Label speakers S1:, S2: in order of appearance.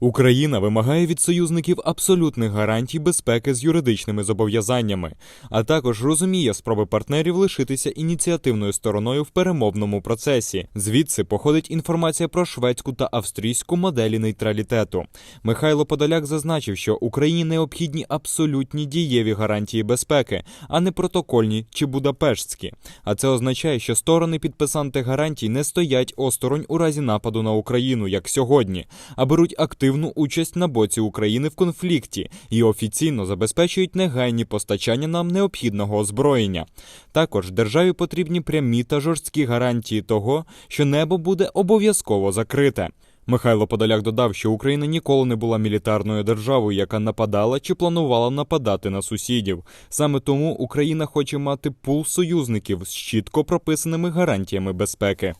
S1: Україна вимагає від союзників абсолютних гарантій безпеки з юридичними зобов'язаннями, а також розуміє спроби партнерів лишитися ініціативною стороною в перемовному процесі. Звідси походить інформація про шведську та австрійську моделі нейтралітету. Михайло Подоляк зазначив, що Україні необхідні абсолютні дієві гарантії безпеки, а не протокольні чи будапештські. А це означає, що сторони підписанти гарантій не стоять осторонь у разі нападу на Україну, як сьогодні, а беруть активну участь на боці України в конфлікті і офіційно забезпечують негайні постачання нам необхідного озброєння. Також державі потрібні прямі та жорсткі гарантії того, що небо буде обов'язково закрите. Михайло Подоляк додав, що Україна ніколи не була мілітарною державою, яка нападала чи планувала нападати на сусідів. Саме тому Україна хоче мати пул союзників з чітко прописаними гарантіями безпеки.